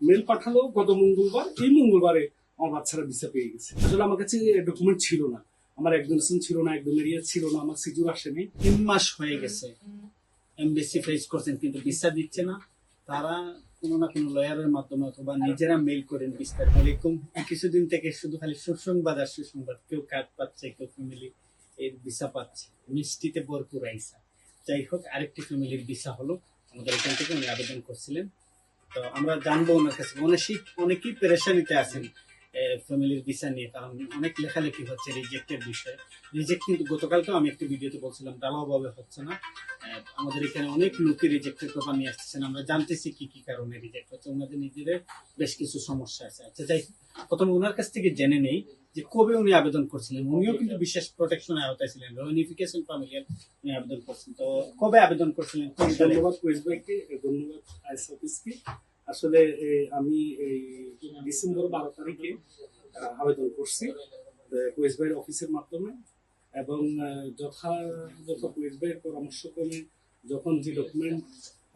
Mail পাঠালো, গত মঙ্গলবার। এই মঙ্গলবারে আমার বাচ্চারা ভিসা পেয়ে গেছে। আসলে আমার কাছে ডকুমেন্ট ছিল না। আমার একজন ছিল না একদম এরিয়া ছিল না, আমার সিজুর আসেনি। তিন মাস হয়ে গেছে এমবিসি ফেস করছেন, কিন্তু ভিসা দিচ্ছে না। তারা কোনো না কোনো লয়ারের মাধ্যমে অথবা নিজেরা মেল করেন বিস্তারিত। আলাইকুম কিছুদিন থেকে শুধু খালি সুসংবাদ আর সুসংবাদ। কেউ কার্ড পাচ্ছে, কেউ ফ্যামিলি এর ভিসা পাচ্ছে। মিষ্টিতে ভরপুর আইসা। যাই হোক, আরেকটি ফ্যামিলির ভিসা হলো। আমাদের এখান থেকে উনি আবেদন করছিলেন। তো আমরা জানব ওনার কাছে। অনেকেই অনেকেই পেরেশানিতে আছেন। ফ্যামিলির ভিসা নিয়ে, কারণ অনেক লেখালেখি হচ্ছে রিজেক্টের বিষয়ে। রিজেক্ট কিন্তু গতকালকেও আমি একটি ভিডিওতে বলছিলাম ঢালাওভাবে হচ্ছে না। আমাদের এখানে অনেক লোকে রিজেক্টের পেপার নিয়ে আসতেছেন, আমরা জানতেছি কি কি কারণে রিজেক্ট হচ্ছে, ওনাদের নিজেদের বেশ কিছু সমস্যা আছে। আচ্ছা যাই প্রথমে ওনার কাছ থেকে জেনে নেই যে কবে উনি আবেদন করছিলেন, উনিও কিন্তু বিশেষ প্রোটেকশনে আওতায় ছিলেন ইউনিফিকেশন ফ্যামিলিয়ার উনি আবেদন করছেন। তো কবে আবেদন করছিলেন? ধন্যবাদ কুয়েস ভাইকে, ধন্যবাদ, আইস অফিসকে। আসলে আমি এই ডিসেম্বর বারো তারিখে আবেদন করছি কুয়েস ভাইয়ের অফিসের মাধ্যমে এবং যথাযথ কুয়েস ভাইয়ের পরামর্শক্রমে যখন যে ডকুমেন্ট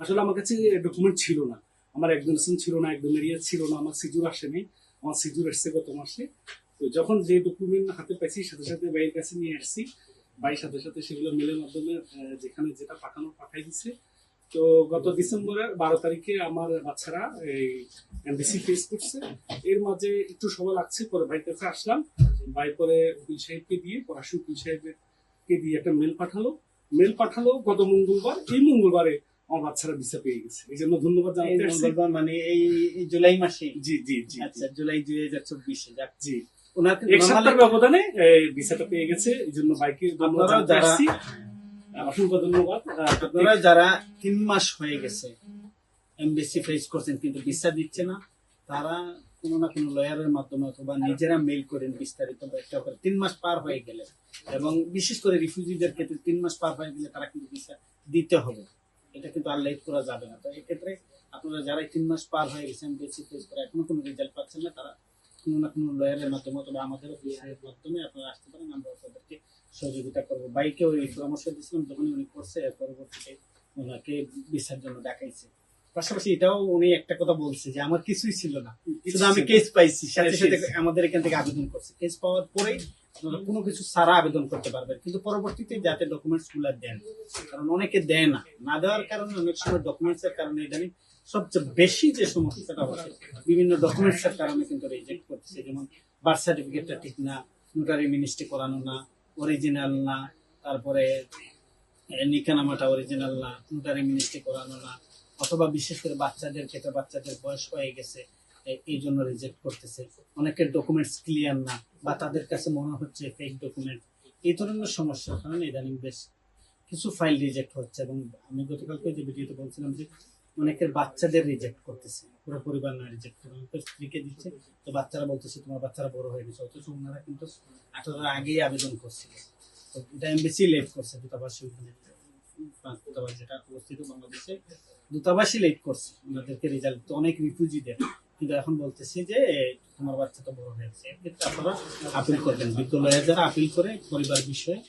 আসলে আমার কাছে ডকুমেন্ট ছিল না। আমার একজন ছিল না, একদম এরিয়া ছিল না, আমার সিজুর আসেনি। আমার সিজুর এসছে গত মাসে। তো যখন যে ডকুমেন্ট হাতে পাইছি, সাথে সাথে ভাইয়ের কাছে নিয়ে আসছি। ভাইয়ের সাথে সাথে সেগুলো মেলের মাধ্যমে যেখানে যেটা পাঠানো, পাঠাই দিছে। তো গত ডিসেম্বরের বারো তারিখে আমার বাচ্চারা এই এমবিসি ফেস করছে। এর মাঝে একটু সময় লাগছে পরে ভাইয়ের কাছে আসলাম। ভাই পরে উকিল সাহেবকে দিয়ে পড়াশু উকিল সাহেবকে দিয়ে একটা মেল পাঠালো। মেল পাঠালো গত মঙ্গলবার। এই মঙ্গলবারে আমার বাচ্চারা ভিসা পেয়ে গেছে। এই জন্য ধন্যবাদ জানাতে মঙ্গলবার মানে এই জুলাই মাসে? জি জি জি আচ্ছা জুলাই দুই হাজার চব্বিশে যাক। জি। ওনাকে এক সপ্তাহের ব্যবধানে ভিসাটা পেয়ে গেছে। এই জন্য ভাইকে ধন্যবাদ আসছি। আপনারা যারা তিন মাস হয়ে গেছে এমবিসি ফেস করছেন কিন্তু ভিসা দিচ্ছে না, তারা কোনো না কোনো লয়ারের মাধ্যমে অথবা নিজেরা মেইল করেন বিস্তারিত ব্যাখ্যা করে। তিন মাস পার হয়ে গেলে এবং বিশেষ করে রিফিউজিদের ক্ষেত্রে তিন মাস পার হয়ে গেলে তারা কিন্তু ভিসা দিতে হবে। এটা কিন্তু আর লেট করা যাবে না। তো এক্ষেত্রে আপনারা যারা তিন মাস পার হয়ে গেছে এমবিসি ফেস করে এখনও কোনো রেজাল্ট পাচ্ছেন না, তারা কোনো না কোনো লয়ারের মাধ্যমে অথবা আমাদের অফিসের মাধ্যমে আপনারা আসতে পারেন আমরা তাদেরকে সহযোগিতা করব। বাইকে ওই পরামর্শ দিয়েছিলাম যখনই উনি করছে পরবর্তীতে ওনাকে জন্য ডাকাইছে। পাশাপাশি এটাও উনি একটা কথা বলছে যে আমার কিছুই ছিল না। শুধু আমি কেস পাইছি সাথে সাথে আমাদের এখান থেকে আবেদন করছে। কেস পাওয়ার পরেই কোনো কিছু সারা আবেদন করতে পারবেন কিন্তু পরবর্তীতে যাতে ডকুমেন্টসগুলা দেন, কারণ অনেকে দেয় না। না দেওয়ার কারণে অনেক সময় ডকুমেন্টস এর কারণে ইদানিং সবচেয়ে বেশি যে সমস্যাটা হচ্ছে বিভিন্ন ডকুমেন্টস এর কারণে কিন্তু রিজেক্ট করতেছে। যেমন বার্থ সার্টিফিকেটটা ঠিক না নোটারি মিনিস্ট্রি করানো না অরিজিনাল না, তারপরে নিকানামাটা অরিজিনাল না নোটারি মিনিস্ট্রি করানো না, অথবা বিশেষ করে বাচ্চাদের ক্ষেত্রে বাচ্চাদের বয়স হয়ে গেছে। এই জন্য রিজেক্ট করতেছে। অনেকের ডকুমেন্টস ক্লিয়ার না, বা তাদের কাছে মনে হচ্ছে ফেক ডকুমেন্ট এই ধরনের সমস্যার কারণে ইদানিং বেশ কিছু ফাইল রিজেক্ট হচ্ছে এবং আমি গতকালকে যে ভিডিওতে বলছিলাম যে অনেকের বাচ্চাদের রিজেক্ট করতেছে। পুরো পরিবার না রিজেক্ট করে, অনেকের স্ত্রীকে দিচ্ছে। তো বাচ্চারা বলতেছে, তোমার বাচ্চারা বড় হয়ে গেছে। অথচ ওনারা কিন্তু আঠারোর আগেই আবেদন করছিল। তো এটা এমবিসি লেট করছে, দূতাবাসী ওখানে। দূতাবাস যেটা অবস্থিত বাংলাদেশে দূতাবাসী লেট করছে। ওনাদেরকে রেজাল্ট তো অনেক রিফিউজিদের কিন্তু এখন বলতেছি যে, তোমার বাচ্চা তো বড় হয়েছে এক্ষেত্রে আপিল করবেন। বিদ্যালয়ে যারা আপিল করে, পরিবার বিষয়ে